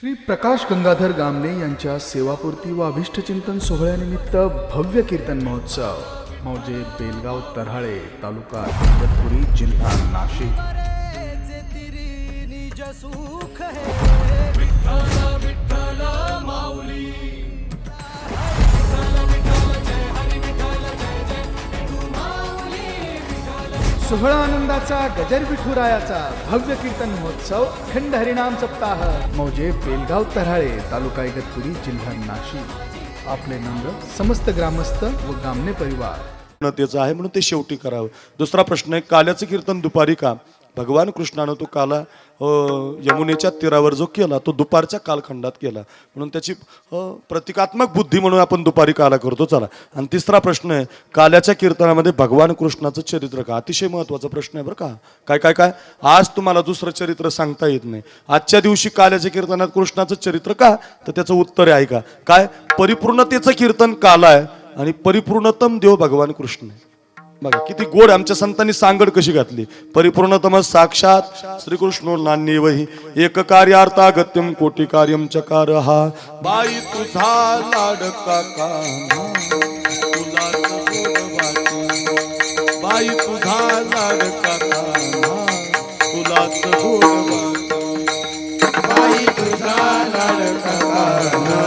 श्री प्रकाश गंगाधर गामणे यांच्या सेवापूर्ती व अभिष्टचिंतन सोहळ्यानिमित्त भव्य कीर्तन महोत्सव. मौजे बेलगाव तऱ्हाळे तालुका इगतपुरी जिल्हा नाशिक. सोहळा आनंदाचा गजर विठुरायाचा भव्य कीर्तन महोत्सव अखंड हरिणाम सप्ताह. मौजे बेलगाव तराळे तालुका इगतपुरी जिल्हा नाशिक. आपले नंद समस्त ग्रामस्थ व गामने परिवार. त्याचं आहे म्हणून ते शेवटी करावं. दुसरा प्रश्न आहे काल्याचं कीर्तन दुपारी का? भगवान कृष्णानं तो काला यमुनेच्या तीरावर जो केला तो दुपारच्या कालखंडात केला. म्हणून त्याची प्रतिकात्मक बुद्धी म्हणून आपण दुपारी काला करतो. चला. आणि तिसरा प्रश्न आहे काल्याच्या कीर्तनामध्ये भगवान कृष्णाचं चरित्र का? अतिशय महत्त्वाचा प्रश्न आहे बरं का? काय काय काय? आज तुम्हाला दुसरं चरित्र सांगता येत नाही. आजच्या दिवशी काल्याच्या कीर्तनात कृष्णाचं चरित्र का? तर त्याचं उत्तर आहे ऐका. काय? परिपूर्णतेचं कीर्तन काला आहे आणि परिपूर्णतम देव भगवान कृष्ण आहे. बघा किती गोड आमच्या संतांनी सांगड कशी घातली? परिपूर्णतम साक्षात श्रीकृष्ण नान्य वही. एक कार्यार्था गत्यम कोटी कार्यम चकार. हा बाई तुझा लाडका कान्हा, बाई तुझा लाडका कान्हा, तुलाच बाई तुझा लाडका कान्हा,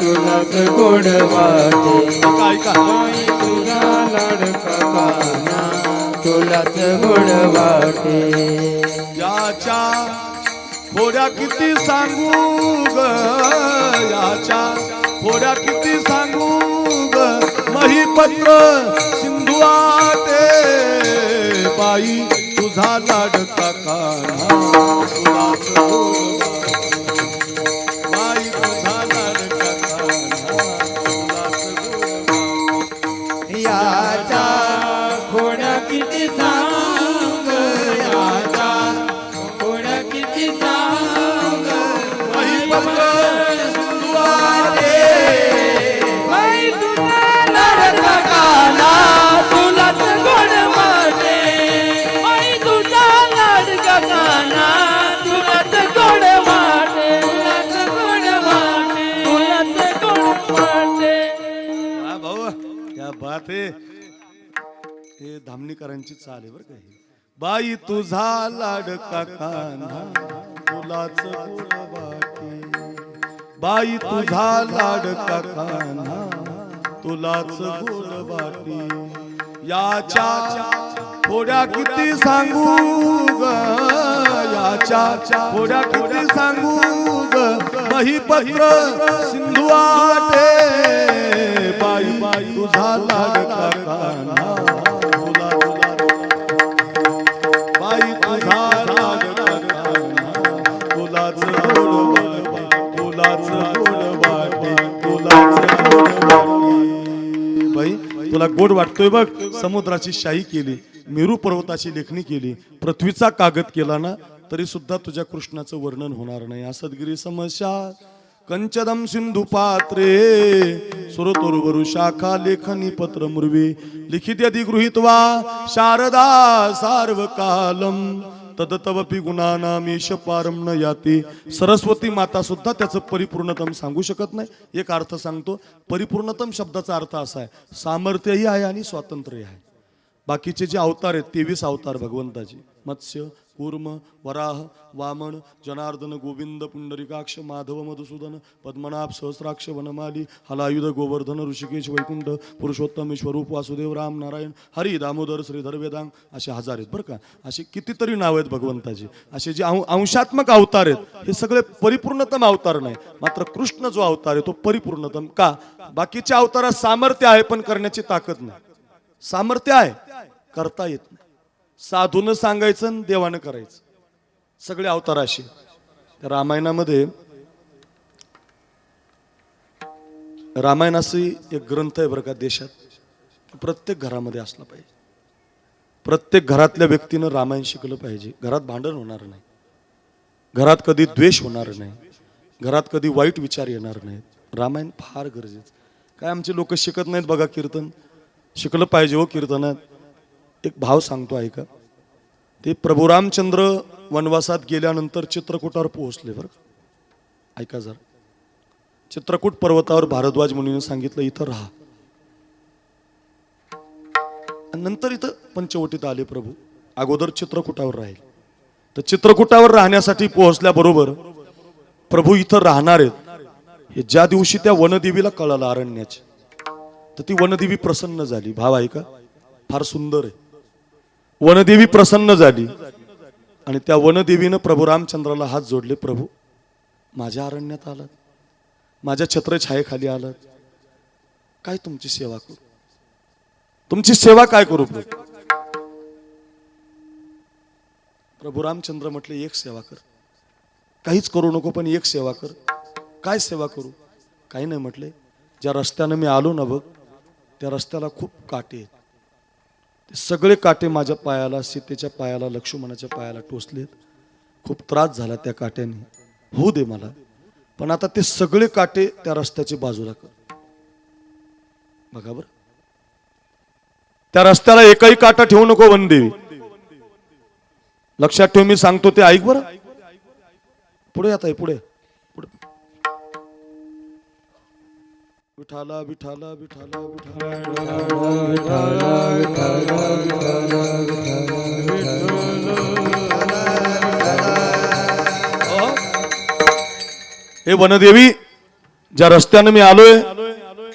तुलाच गोड वाटे काय का बाई तुझा लाडका कान्हा, तुलाच गुण वाटे. याच्या थोड्या किती सांगू ग? याच्या थोड्या किती सांगू ग? महीपत्र सिंधू आटे बाई तुझा लाडका काना तुलाच गुण धामणीकरांची चाल आहे बरं का बाई तुझा लाडका कान्हा तुलाच वाटे. बाई तुझा लाडका कान्हा तुलाच गोड वाटे. याच्या थोड्या किती सांगू ग याच्या थोड्या किती सांगू ग महीपत्र सिंधू आटे बाई बाई तुझा लाडका कान्हा गोड वाटतोय बघ. समुद्राची शाही केली मेरू पर्वताची लेखणी केली पृथ्वीचा कागद केला ना तरी सुद्धा तुझ्या कृष्णाचं वर्णन होणार नाही. असदगिरी समस्या. कंचदम सिंधू पात्रे सुरतोरवरु शाखा लेखनी पत्र मुर्वी. लिखित गृहीत्वा शारदा सार्वकालम. तदतवपी गुणानामेश पारम न याती सरस्वती माता सुद्धा त्याचं परिपूर्णतम सांगू शकत नाही. एक अर्थ सांगतो परिपूर्णतम शब्दाचा अर्थ असा आहे सामर्थ्यही आहे आणि स्वातंत्र्यही आहे. बाकीचे जे अवतार आहेत तेवीस अवतार भगवंताचे मत्स्य कूर्म वराह वामन जनार्दन गोविंद पुंडरिकाक्ष माधव मधुसूदन पद्मनाभ सहस्राक्ष वनमाली हलायुध गोवर्धन ऋषिकेश वैकुंठ पुरुषोत्तम स्वरूप वासुदेव राम नारायण हरी दामोदर श्रीधर वेदांग असे हजार आहेत बरं का. असे कितीतरी नाव आहेत भगवंताचे. असे जे अंशात्मक अवतार आहेत हे सगळे परिपूर्णतम अवतार नाही. मात्र कृष्ण जो अवतार आहे तो परिपूर्णतम का? बाकीच्या अवतारात सामर्थ्य आहे पण करण्याची ताकद नाही. सामर्थ्य आहे करता येत नाही. साधून सांगायचं आणि देवानं करायचं. सगळे अवतार असे. त्या रामायणामध्ये रामायण असं एक ग्रंथ आहे बरं का देशात. प्रत्येक घरामध्ये असला पाहिजे. प्रत्येक घरातल्या व्यक्तीनं रामायण शिकलं पाहिजे. घरात भांडण होणार नाही. घरात कधी द्वेष होणार नाही. घरात कधी वाईट विचार येणार नाहीत रामायण फार गरजेचं काय आमचे लोक शिकत नाहीत बघा कीर्तन? शिकलं पाहिजे हो कीर्तनात. एक भाव सांगतो ऐका. ते प्रभू रामचंद्र वनवासात गेल्यानंतर चित्रकूटावर पोहोचले बरं ऐका जर. चित्रकूट पर्वतावर भारद्वाज मुनीने सांगितलं इथं राहा. आणि नंतर इथं पंचवटीत आले प्रभू. अगोदर चित्रकूटावर राहील. तर चित्रकूटावर राहण्यासाठी पोहोचल्याबरोबर प्रभू इथं राहणार आहेत. हे ज्या दिवशी त्या वनदेवीला कळालं अरण्याची तर ती वनदेवी प्रसन्न झाली. भाव आहे का फार सुंदर आहे. वनदेवी प्रसन्न झाली. आणि त्या वनदेवीनं प्रभू रामचंद्राला हात जोडले प्रभू माझ्या अरण्यात आलात. माझ्या छत्रछायेखाली आलात. काय तुमची सेवा करू? तुमची सेवा काय करू प्रभू? प्रभू रामचंद्र म्हटले एक सेवा कर. काहीच करू नको पण एक सेवा कर. काय सेवा करू? काही नाही म्हटले. ज्या रस्त्यानं मी आलो ना बघ त्या रस्त्याला खूप काटे आहेत. सगळे काटे माझ्या पायाला सीतेच्या पायाला लक्ष्मणाच्या पायाला टोचलेत. खूप त्रास झाला त्या काट्याने. होऊ दे मला. पण आता ते सगळे काटे त्या रस्त्याच्या बाजूला कर. बघा बर. त्या रस्त्याला एकही काटा ठेवू नको वनदेवी. लक्षात ठेव मी सांगतो ते ऐक बरं. पुढे आता पुढे. विठाला विठाला विठाला हे वनदेवी ज्या रस्त्यानं मी आलोय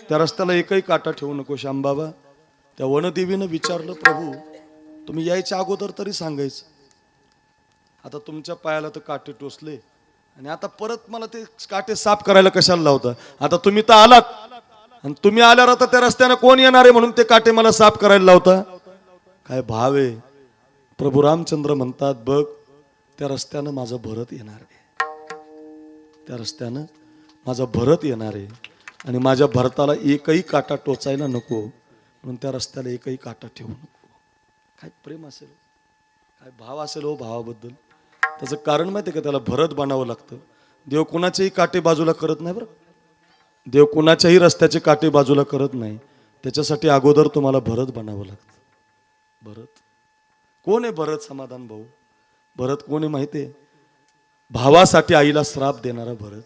त्या रस्त्याला एकही काटा ठेवू नको श्यामबाबा. त्या वनदेवीनं विचारलं प्रभू तुम्ही यायच्या अगोदर तरी सांगायचं. आता तुमच्या पायाला तर काटे टोचले. आणि आता परत मला ते काटे साफ करायला कशाला लावता? आता तुम्ही तर आलात. आणि तुम्ही आल्यावर आता त्या रस्त्यानं कोण येणार आहे म्हणून ते काटे मला साफ करायला लावता? काय भाव आहे? प्रभू रामचंद्र म्हणतात बघ त्या रस्त्यानं माझं भरत येणार आहे. त्या रस्त्यानं माझा भरत येणार आहे. आणि माझ्या भरताला एकही काटा टोचायला नको. म्हणून त्या रस्त्याला एकही काटा ठेवू नको. काय प्रेम असेल? काय भाव असेल हो भावाबद्दल? त्याचं कारण माहिती आहे का? त्याला भरत बनावं लागतं. देव कुणाच्याही काटे बाजूला करत नाही बरं. देव कुणाच्याही रस्त्याचे काटे बाजूला करत नाही त्याच्यासाठी अगोदर तुम्हाला भरत बनावं लागतं. भरत? कोण आहे भरत समाधान भाऊ? भरत कोण आहे माहिती आहे? भावासाठी आईला श्राप देणारा भरत.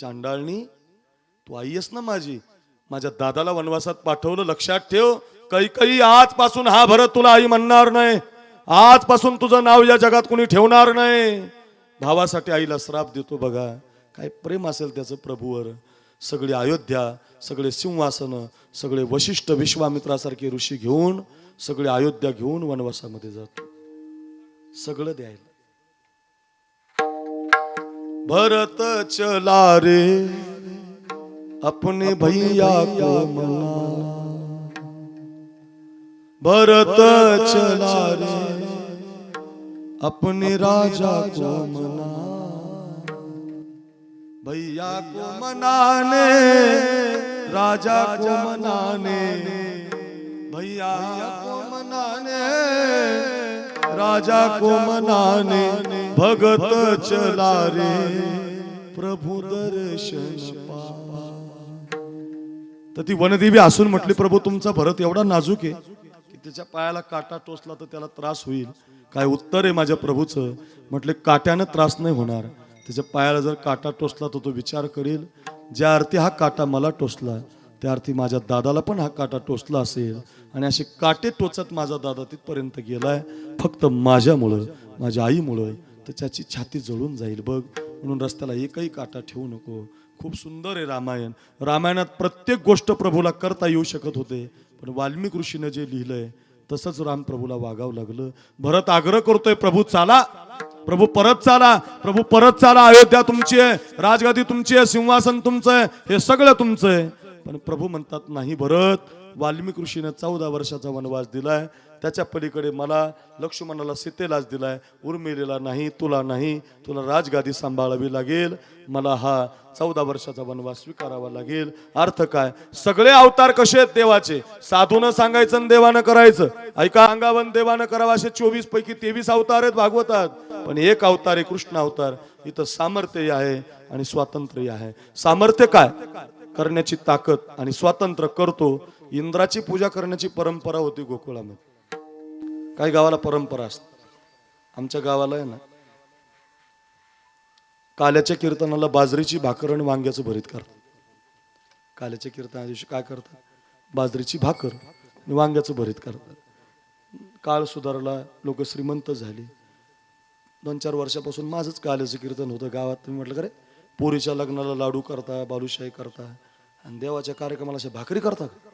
चांडाळणी तू आई आहेस ना माझी. माझ्या दादाला वनवासात पाठवलं लक्षात ठेव. काही काही आजपासून हा भरत तुला आई म्हणणार नाही. आजपासून तुझं नाव या जगात कोणी ठेवणार नाही. भावासाठी आईला श्राप देतो बघा. काय प्रेम असेल त्याचं प्रभूवर. सगळी अयोध्या सगळे सिंहासन सगळे वशिष्ठ विश्वामित्रासारखे ऋषी घेऊन सगळे अयोध्या घेऊन वनवासामध्ये जातो. सगळं द्यायला. भरत चला रे अपने भैया को मना. भरत चला रे अपने राजा को मना. भैया को मनाने राजा को मनाने भैया को मनाने राजा को मनाने भगत चला रे प्रभु दर्शन पा। तर ती वनदेवी असून म्हटली प्रभू तुमचा भरत एवढा नाजूक आहे की त्याच्या पायाला काटा टोचला तर त्याला त्रास होईल. काय उत्तर आहे माझ्या प्रभूचं? म्हटले काट्यानं त्रास नाही होणार. त्याच्या पायाला जर काटा टोचला तर तो विचार करेल ज्या अर्थी हा काटा मला टोचला त्या अर्थी माझ्या दादाला पण हा काटा टोचला असेल. आणि असे काटे टोचत माझा दादा तिथपर्यंत गेलाय फक्त माझ्यामुळं माझ्या आईमुळं तर त्याची छाती जळून जाईल बघ. म्हणून रस्त्याला एकही काटा ठेवू नको. खूप सुंदर आहे रामायण. रामायणात प्रत्येक गोष्ट प्रभूला करता येऊ शकत होते पण वाल्मिक ऋषीनं जे लिहिलंय तसंच राम प्रभूला वागावं लागलं. भरत आग्रह करतोय प्रभू चाला. प्रभू परत चाला प्रभू परत चाला अयोध्या तुमची आहे राजगादी तुमची आहे सिंहासन तुमचं आहे हे सगळं तुमचं आहे. पण प्रभू म्हणतात नाही भरत. वाल्मिक ऋषीने चौदा वर्षाचा वनवास दिलाय. त्याच्या पलीकडे मला लक्ष्मणाला सीतेलाच दिलाय उर्मिलेला नाही तुला नाही तुला राजगादी सांभाळावी लागेल. मला हा चौदा वर्षाचा वनवास स्वीकारावा लागेल. अर्थ काय? सगळे अवतार कसे आहेत देवाचे? साधून सांगायचं आणि देवानं करायचं. ऐका अंगावन देवानं करावा असे चोवीस पैकी तेवीस अवतार आहेत भागवतात. पण एक अवतार आहे कृष्ण अवतार. इथं सामर्थ्य आहे आणि स्वातंत्र्य आहे. सामर्थ्य काय? करण्याची ताकद आणि स्वातंत्र्य करतो. इंद्राची पूजा करण्याची परंपरा होती गोकुळामध्ये. काही गावाला परंपरा असते. आमच्या गावाला आहे ना काल्याच्या कीर्तनाला बाजरीची भाकर आणि वांग्याचं भरीत करतात. काल्याच्या कीर्तना दिवशी काय करतात? बाजरीची भाकर आणि वांग्याचं भरीत करतात. काळ सुधारला लोक श्रीमंत झाली. दोन चार वर्षापासून माझंच काल्याचं कीर्तन होतं गावात. तुम्ही म्हटलं का रे पोरीच्या लग्नाला लाडू करता बालुशाही करता आणि देवाच्या कार्यक्रमाला अशा भाकरी करता का?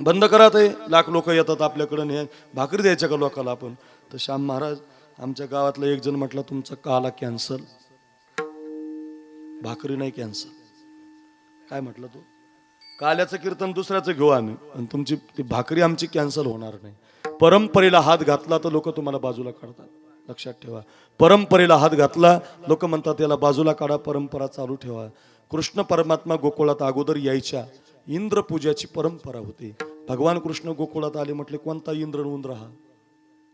बंद करा ते. लाख लोक येतात आपल्याकडं हे भाकरी द्यायच्या का लोकाला आपण? तर श्याम महाराज आमच्या गावातला एक जण म्हटलं तुमचा काला कॅन्सल. भाकरी नाही कॅन्सल. काय म्हटलं तू? काल्याचं कीर्तन दुसऱ्याचं घेऊ आम्ही. आणि तुमची ती भाकरी आमची कॅन्सल होणार नाही. परंपरेला हात घातला तर लोक तुम्हाला बाजूला काढतात. लक्षात ठेवा. परंपरेला हात घातला लोक म्हणतात याला बाजूला काढा परंपरा चालू ठेवा. कृष्ण परमात्मा गोकुळात अगोदर यायच्या. इंद्रपूजाची परंपरा होती. भगवान कृष्ण गोकुळात आले म्हटले कोणता इंद्र उंद्र हा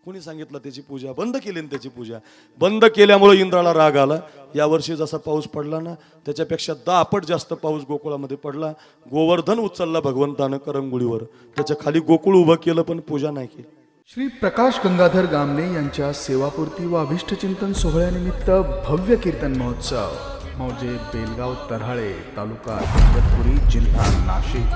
कोणी सांगितलं त्याची पूजा बंद केली ना त्याची पूजा. बंद केल्यामुळे इंद्राला राग आला. यावर्षी जसा पाऊस पडला ना त्याच्यापेक्षा दहा पट जास्त पाऊस गोकुळामध्ये पडला. गोवर्धन उचलला भगवंतानं करंगुळीवर. त्याच्याखाली गोकुळ उभं केलं पण पूजा नाही केली. श्री प्रकाश गंगाधर गामणे यांच्या सेवापूर्ती व अभिष्टचिंतन सोहळ्यानिमित्त भव्य कीर्तन महोत्सव. मौजे बेलगाव तऱ्हाळे तालुका इगतपुरी जिल्हा नाशिक.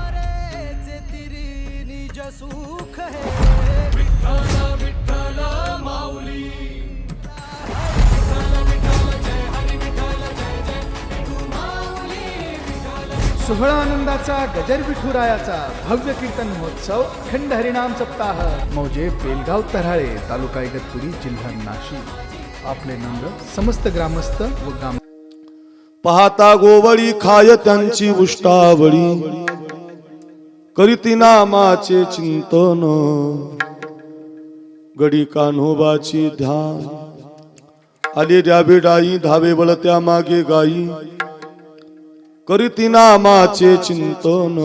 सोहळा आनंदाचा गजर विठुरायाचा भव्य कीर्तन महोत्सव अखंड हरिनाम सप्ताह. मौजे बेलगाव तऱ्हाळे तालुका इगतपुरी जिल्हा नाशिक. आपले नंद समस्त ग्रामस्थ व गाम पाहता गोवळी खाय त्यांची उष्टावळी. करीती नामाचे चिंतन. गडी कान्होबाची ध्यान. आले बिडाई धावे वळत्या मागे गाई. करीती नामाचे चिंतन.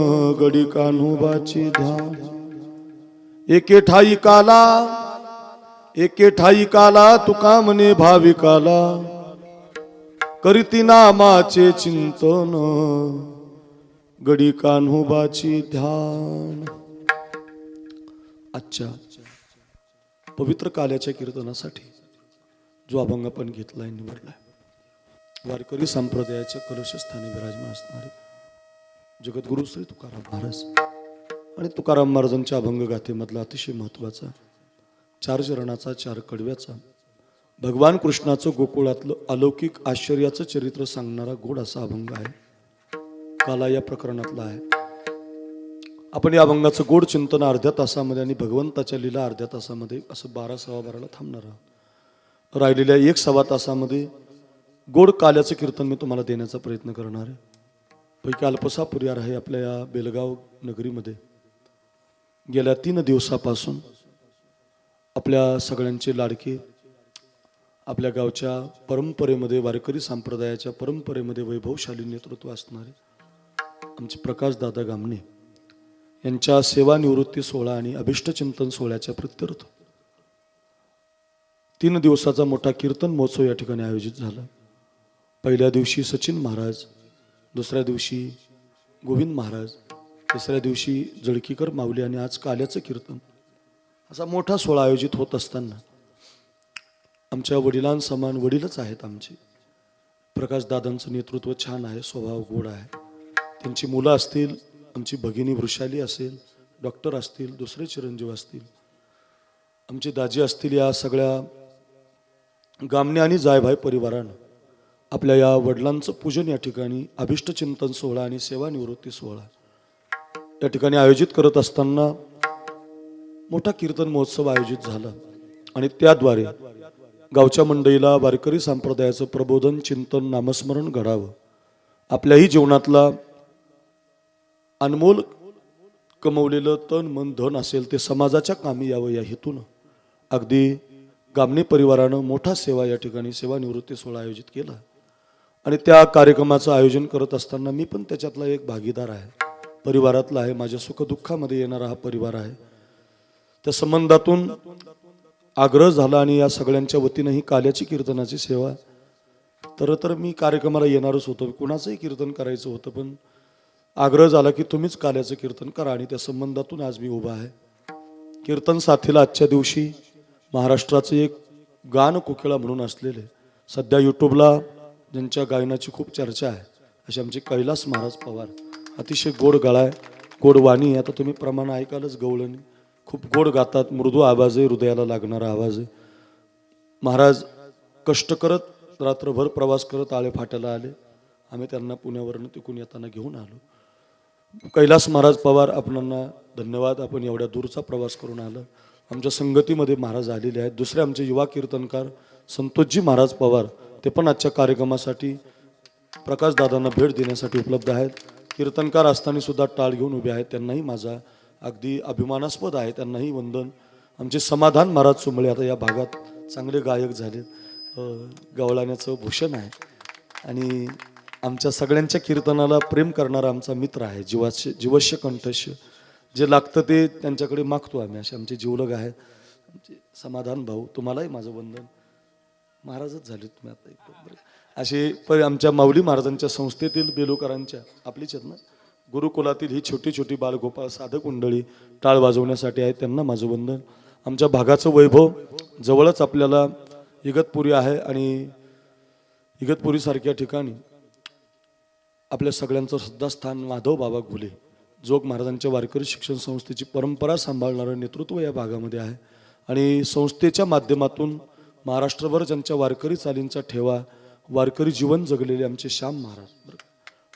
गडी कान्होबाची ध्यान. एके ठाई काला एके ठाई काला तुका म्हणे भाविकाला. करीती नामाचे चिंतन. गडी कान्होबाची ध्यान. आजच्या पवित्र काल्याच्या कीर्तनासाठी जो अभंग आपण घेतलाय निवडलाय. वारकरी संप्रदायाच्या कलशस्थानी विराजमान असणारे जगद्गुरु श्री तुकाराम महाराज आणि तुकाराम महाराजांच्या अभंग गाथेमधला अतिशय महत्त्वाचा चार चरणाचा चार कडव्याचा भगवान कृष्णाचं गोकुळातलं अलौकिक आश्चर्याचं चरित्र सांगणारा गोड असा अभंग आहे. काला या प्रकरणातला आहे. आपण या अभंगाचं गोड चिंतन अर्ध्या तासामध्ये आणि भगवंताच्या लीला अर्ध्या तासामध्ये असं बारा सव्वा बाराला थांबणार आहोत. राहिलेल्या एक सव्वा तासामध्ये गोड काल्याचं कीर्तन मी तुम्हाला देण्याचा प्रयत्न करणार आहे. पैकी अल्पसा पुरियार आहे आपल्या या बेलगाव नगरीमध्ये. गेल्या तीन दिवसापासून आपल्या सगळ्यांचे लाडके आपल्या गावच्या परंपरेमध्ये वारकरी संप्रदायाच्या परंपरेमध्ये वैभवशाली नेतृत्व असणारे आमचे प्रकाश दादा गामणे यांच्या सेवानिवृत्ती सोहळा आणि अभिष्टचिंतन सोहळ्याच्या प्रत्यर्थ तीन दिवसाचा मोठा कीर्तन महोत्सव या ठिकाणी आयोजित झाला. पहिल्या दिवशी सचिन महाराज दुसऱ्या दिवशी गोविंद महाराज तिसऱ्या दिवशी जळकीकर माऊली आणि आज काल्याचं कीर्तन असा मोठा सोहळा आयोजित होत असताना आमच्या वडिलांसमान वडीलच आहेत आमचे. प्रकाश दादांचं नेतृत्व छान आहे स्वभाव गोड आहे. त्यांची मुलं असतील आमची भगिनी वृषाली असेल डॉक्टर असतील दुसरे चिरंजीव असतील. आमचे दाजी असतील या सगळ्या गामणे आणि जायभाई परिवारानं आपल्या या वडिलांचं पूजन या ठिकाणी अभिष्टचिंतन सोहळा आणि सेवानिवृत्ती सोहळा या ठिकाणी आयोजित करत असताना मोठा कीर्तन महोत्सव आयोजित झाला आणि त्याद्वारे गावच्या मंडईला वारकरी संप्रदायाचं प्रबोधन चिंतन नामस्मरण घडावं. आपल्याही जीवनातला अनमोल कमवलेलं तन मन धन असेल ते समाजाच्या कामी यावं या हेतूनं. अगदी गामणी परिवारानं मोठा सेवा या ठिकाणी सेवानिवृत्ती सोहळा आयोजित केला. आणि त्या कार्यक्रमाचं आयोजन करत असताना मी पण त्याच्यातला एक भागीदार आहे. परिवारातला आहे माझ्या सुखदुःखामध्ये येणारा हा परिवार आहे. त्या संबंधातून आग्रह झाला आणि या सगळ्यांच्या वतीनं ही काल्याची कीर्तनाची सेवा. तर तर मी कार्यक्रमाला येणारच होतो. कुणाचंही कीर्तन करायचं होतं पण आग्रह झाला की तुम्हीच काल्याचं कीर्तन करा आणि त्या संबंधातून आज मी उभा आहे. कीर्तन साथीला आजच्या दिवशी महाराष्ट्राचं एक गान कोकिळा म्हणून असलेले सध्या यूट्यूबला ज्यांच्या गायनाची खूप चर्चा आहे असे आमचे कैलास महाराज पवार. अतिशय गोड गळा आहे गोड वाणी आहे. आता तुम्ही प्रमाण ऐकालच गवळणी. खूप गोड गातात मृदू आवाज आहे हृदयाला लागणारा आवाज आहे. महाराज कष्ट करत रात्रभर प्रवास करत आळे फाट्याला आले. आम्ही त्यांना पुण्यावरनं तिकून येताना घेऊन आलो. कैलास महाराज पवार आपणांना धन्यवाद. आपण एवढ्या दूरचा प्रवास करून आलं. आमच्या संगतीमध्ये महाराज आलेले आहेत. दुसरे आमचे युवा कीर्तनकार संतोषजी महाराज पवार ते पण आजच्या कार्यक्रमासाठी प्रकाश दादांना भेट देण्यासाठी उपलब्ध आहेत. कीर्तनकार असताना सुद्धा टाळ घेऊन उभे आहेत. त्यांनाही माझा अगदी अभिमानास्पद आहे. त्यांनाही वंदन. आमचे समाधान महाराज सुमळे आता या भागात चांगले गायक झालेत. गवळाण्याचं भूषण आहे. आणि आमच्या सगळ्यांच्या कीर्तनाला प्रेम करणारा आमचा मित्र आहे जीवास्य जीवश्य कंठस्य जे लागतं ते त्यांच्याकडे मागतो आम्ही. असे आमचे जीवलग आहेत. आमचे समाधान भाऊ तुम्हालाही माझं वंदन. महाराजच झाले तुम्ही आता बरं. असे पण आमच्या माऊली महाराजांच्या संस्थेतील बेलुकरांच्या आपलीच आहेत ना? गुरुकुलातील ही छोटी छोटी बालगोपाळ साधक मंडळी टाळ वाजवण्यासाठी आहेत त्यांना माझं वंदन. आमच्या भागाचं वैभव जवळच आपल्याला इगतपुरी आहे आणि इगतपुरीसारख्या ठिकाणी आपल्या सगळ्यांचं श्रद्धास्थान माधव बाबा घुले जोग महाराजांच्या वारकरी शिक्षण संस्थेची परंपरा सांभाळणारं नेतृत्व या भागामध्ये आहे. आणि संस्थेच्या माध्यमातून महाराष्ट्रभर ज्यांच्या वारकरी चालींचा ठेवा वारकरी जीवन जगलेले आमचे श्याम महाराज. बरं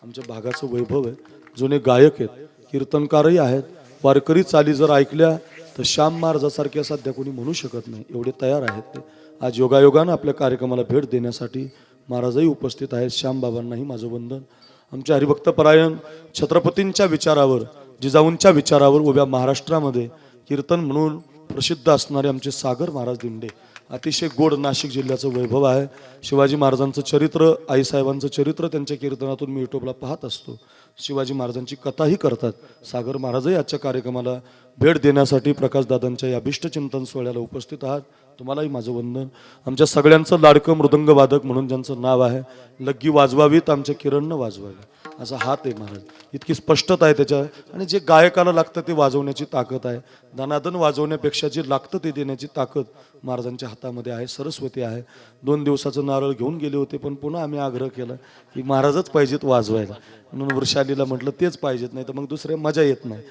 आमच्या भागाचं वैभव आहे. जुने गायक आहेत कीर्तनकारही आहेत वारकरी चाली जर ऐकल्या तर श्याम महाराजासारख्या सध्या कोणी म्हणू शकत नाही. एवढे तयार आहेत ते. आज योगायोगानं आपल्या कार्यक्रमाला भेट देण्यासाठी महाराजही उपस्थित आहेत. श्यामबाबांनाही माझं वंदन. आमच्या हरिभक्तपरायण छत्रपतींच्या विचारावर जिजाऊंच्या विचारावर उभ्या महाराष्ट्रामध्ये कीर्तन म्हणून प्रसिद्ध असणारे आमचे सागर महाराज दिंडे अतिशय गोड नाशिक जिल्ह्याचं वैभव आहे. शिवाजी महाराजांचं चरित्र आईसाहेबांचं चरित्र त्यांच्या कीर्तनातून मी युट्यूबला पाहत असतो. शिवाजी महाराजांची कथाही करतात. सागर महाराजही आजच्या कार्यक्रमाला भेट देण्यासाठी प्रकाशदादांच्या या अभिष्ट चिंतन सोहळ्याला उपस्थित आहात. तुम्हालाही माझं वंदन. आमच्या सगळ्यांचं लाडकं मृदंगवादक म्हणून ज्यांचं नाव आहे लग्गी वाजवावीत आमच्या किरणनं वाजवावी. असा हात आहे महाराज. इतकी स्पष्टता आहे त्याच्या आणि जे गायकाला लागतं ते वाजवण्याची ताकद आहे. दनादन वाजवण्यापेक्षा जे लागतं ते देण्याची ताकद महाराजांच्या हातामध्ये आहे सरस्वती आहे. दोन दिवसाचं नारळ घेऊन गेले होते पण पुन्हा आम्ही आग्रह केला की महाराजच पाहिजेत वाजवायला. म्हणून वृषालीला म्हटलं तेच पाहिजेत नाही तर मग दुसरे मजा येत नाही.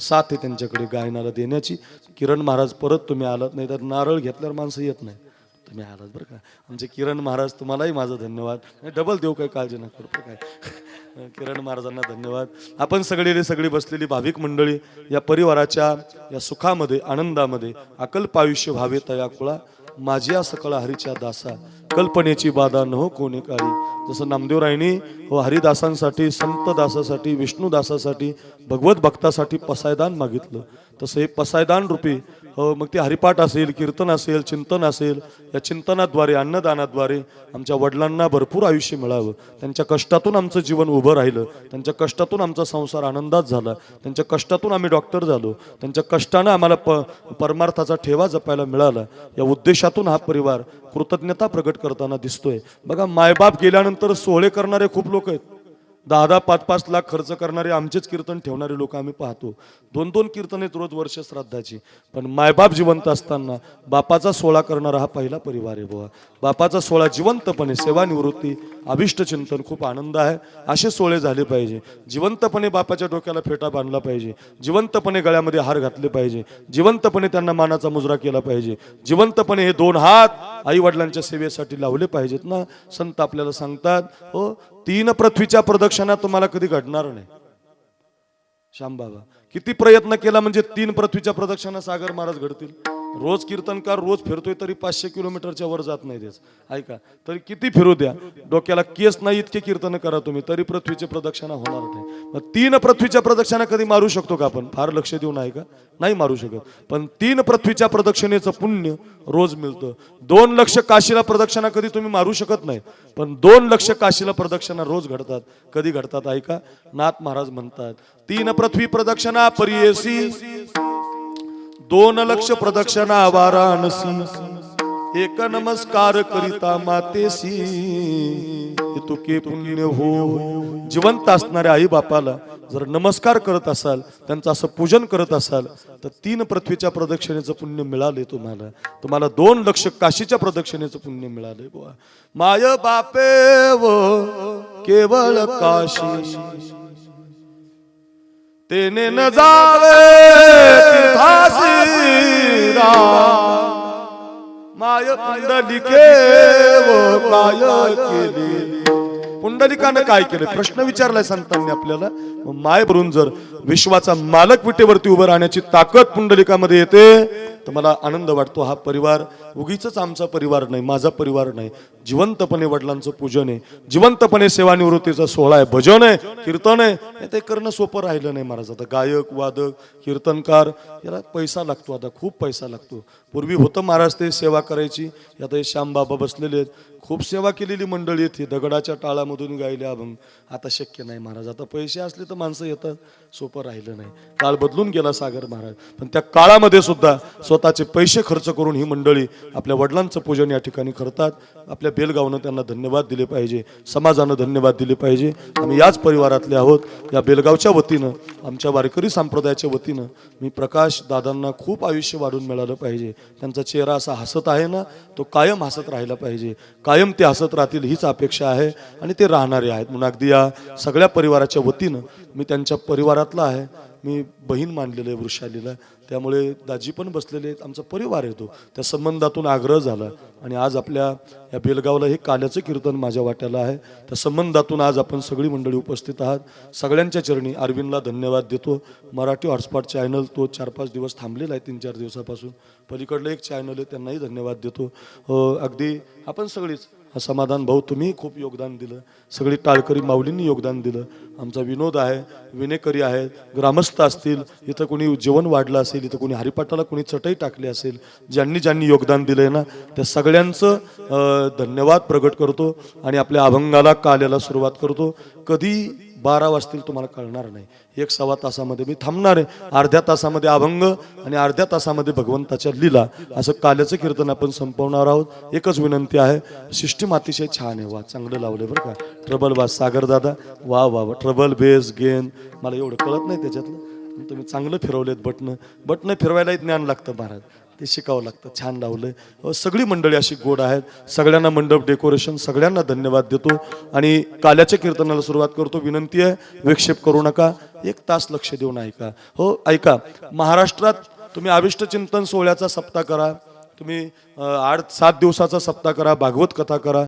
साथ आहे त्यांच्याकडे गायनाला देण्याची. किरण महाराज परत तुम्ही आलात नाही तर नारळ घेतल्यावर माणसं येत नाही. तुम्ही आलात बरं का? आमचे किरण महाराज तुम्हालाही माझं धन्यवाद. डबल देऊ काय? काळजी नका करू. काय किरण महाराजांना धन्यवाद. आपण सगळी सगळी बसलेली भाविक मंडळी या परिवाराच्या या सुखामध्ये आनंदामध्ये अकल्प आयुष्य व्हावे तया कुळा. माझ्या सकळा हरीच्या दासा कल्पनेची बाधा न हो कोणी काळी. जसं नामदेवरायणी व हो हरिदासांसाठी संत दासासाठी विष्णू दासासाठी भगवत भक्तासाठी पसायदान मागितलं. तसं हे पसायदान रूपी हो, मग ते हरिपाठ असेल कीर्तन असेल चिंतन असेल या चिंतनाद्वारे अन्नदानाद्वारे आमच्या वडिलांना भरपूर आयुष्य मिळावं. त्यांच्या कष्टातून आमचं जीवन उभं राहिलं. त्यांच्या कष्टातून आमचा संसार आनंदात झाला. त्यांच्या कष्टातून आम्ही डॉक्टर झालो. त्यांच्या कष्टानं आम्हाला प परमार्थाचा ठेवा जपायला मिळाला. या उद्देशातून हा परिवार कृतज्ञता प्रकट करताना दिसतोय. बघा मायबाप गेल्यानंतर सोहळे करणारे खूप लोक आहेत. दहा दहा पाच पाच लाख खर्च करणारे आमचेच कीर्तन ठेवणारे लोक आम्ही पाहतो. दोन दोन कीर्तन आहेत रोज वर्ष श्राद्धाची. पण मायबाप जिवंत असताना बापाचा सोहळा करणारा हा पहिला परिवार आहे बुवा. बापाचा सोहळा जिवंतपणे सेवानिवृत्ती अभिष्ट चिंतन खूप आनंद आहे. असे सोहळे झाले पाहिजे. जिवंतपणे बापाच्या डोक्याला फेटा बांधला पाहिजे. जिवंतपणे गळ्यामध्ये हार घातले पाहिजे. जिवंतपणे त्यांना मानाचा मुजरा केला पाहिजे. जिवंतपणे हे दोन हात आई वडिलांच्या सेवेसाठी लावले पाहिजेत ना? संत आपल्याला सांगतात हो तीन पृथ्वीच्या प्रदक्षिणा तुम्हाला कधी घडणार नाही. श्याम बाबा किती प्रयत्न केला म्हणजे तीन पृथ्वीच्या प्रदक्षिणा सागर महाराज घडतील? रोज कीर्तनकार रोज फिरतोय तरी पाचशे किलोमीटरच्या वर जात नाही तेच. ऐका तरी किती फिरू द्या? डोक्याला केस नाही इतके कीर्तन करा तुम्ही तरी पृथ्वीची प्रदक्षिणा होणार नाही. मग तीन पृथ्वीच्या प्रदक्षिणा कधी मारू शकतो का आपण? फार लक्ष देऊन आहे का? नाही मारू शकत. पण तीन पृथ्वीच्या प्रदक्षिणेचं पुण्य रोज मिळतं. दोन लक्ष काशीला प्रदक्षिणा कधी तुम्ही मारू शकत नाही पण दोन लक्ष काशीला प्रदक्षिणा रोज घडतात. कधी घडतात? ऐका नाथ महाराज म्हणतात तीन पृथ्वी प्रदक्षिणा परियसी दोन लक्ष प्रदक्षिणा वाराणसी. एक नमस्कार करिता मातेसी. तुके पुण्य हो. जिवंत असणाऱ्या आई बापाला जर नमस्कार करत असाल त्यांचं असं पूजन करत असाल तर तीन पृथ्वीच्या प्रदक्षिणेचं पुण्य मिळाले तुम्हाला. तुम्हाला दोन लक्ष काशीच्या प्रदक्षिणेचं पुण्य मिळाले बुवा. माय बापे व केवळ काशी. तेने न जावे तीर्थासी. माय पुंडलिके काय केले। पुंडलिकानं काय केलं? प्रश्न विचारलाय संतांनी आपल्याला. माय भरून जर विश्वाचा मालक विटेवरती उभं राहण्याची ताकद पुंडलिकामध्ये येते तर मला आनंद वाटतो हा परिवार उगीच आमचा परिवार नाही माझा परिवार नाही. जिवंतपणे वडिलांचं पूजन आहे. जिवंतपणे सेवानिवृत्तीचा सोहळा आहे. भजन आहे कीर्तन आहे. ते करणं सोपं राहिलं नाही महाराज. आता गायक वादक कीर्तनकार याला पैसा लागतो आता खूप पैसा लागतो. पूर्वी होतं महाराज ते सेवा करायची. आता हे श्यामबाबा बसलेले आहेत. खूप सेवा केलेली मंडळी येते दगडाच्या टाळामधून गायले अभंग आता शक्य नाही महाराज. आता पैसे असले तर माणसं येतात. सोपं राहिलं नाही. काळ बदलून गेला सागर महाराज. पण त्या काळामध्ये सुद्धा स्वतःचे पैसे खर्च करून ही मंडळी आपल्या वडिलांचं पूजन या ठिकाणी करतात. आपल्या बेलगावनं त्यांना धन्यवाद दिले पाहिजे. समाजानं धन्यवाद दिले पाहिजे. आम्ही याच परिवारातले आहोत. या बेलगावच्या वतीनं आमच्या वारकरी संप्रदायाच्या वतीनं मी प्रकाश दादांना खूप आयुष्य वाढून मिळालं पाहिजे. त्यांचा चेहरा असा हसत आहे ना तो कायम हसत राहिला पाहिजे. कायम ते हसत राहतील हीच अपेक्षा आहे आणि ते राहणारे आहेत. म्हणून अगदी या सगळ्या परिवाराच्या वतीनं मी त्यांच्या परिवारातला आहे. मी बहीण मानलेलं आहे वृषालीला. त्यामुळे दाजी पण बसलेले आहेत. आमचा परिवार येतो त्या संबंधातून आग्रह झाला. आणि आज आपल्या या बेलगावला हे काल्याचं कीर्तन माझ्या वाट्याला आहे. त्या संबंधातून आज आपण सगळी मंडळी उपस्थित आहात. सगळ्यांच्या चरणी अरविंदला धन्यवाद देतो. मराठी हॉटस्पॉट चॅनल तो चार पाच दिवस थांबलेला आहे तीन चार दिवसापासून. पलीकडलं एक चॅनल आहे त्यांनाही धन्यवाद देतो. अगदी आपण सगळीच समाधान भाऊ तुम्ही खूप योगदान दिलं. सगळी टाळकरी माऊलींनी योगदान दिलं. आमचा विनोद आहे विनेकरी आहेत ग्रामस्थ असतील इथं कोणी जेवण वाढलं असेल इथं कोणी हरिपाठाला कोणी चटई टाकली असेल ज्यांनी ज्यांनी योगदान दिलंय ना त्या सगळ्यांचं धन्यवाद प्रगट करतो आणि आपल्या अभंगाला काल्याला सुरुवात करतो. कधी बारा वाजतील तुम्हाला कळणार नाही. एक सव्वा तासामध्ये मी थांबणार आहे. अर्ध्या तासामध्ये अभंग आणि अर्ध्या तासामध्ये भगवंताच्या लीला. असं काल्याचं कीर्तन आपण संपवणार आहोत. एकच विनंती आहे. सिस्टीम अतिशय छान आहे. वा चांगलं लावलं बरं का. ट्रबल वा सागर दादा. वा वा वा. Trouble base gain. मला एवढं कळत नाही त्याच्यातलं. तुम्ही चांगलं फिरवलेत बटणं. बटणं फिरवायलाही ज्ञान लागतं महाराज. ते शिकावं लागतं. छान लावलंय. सगळी मंडळी अशी गोड आहेत. सगळ्यांना मंडप डेकोरेशन सगळ्यांना धन्यवाद देतो. आणि काल्याच्या कीर्तनाला सुरुवात करतो. विनंती आहे विक्षेप करू नका. एक तास लक्ष देऊन ऐका. हो ऐका. महाराष्ट्रात तुम्ही आविष्ट चिंतन सोहळ्याचा सप्ताह करा. तुम्ही आठ सात दिवसाचा सप्ताह करा. भागवत कथा करा.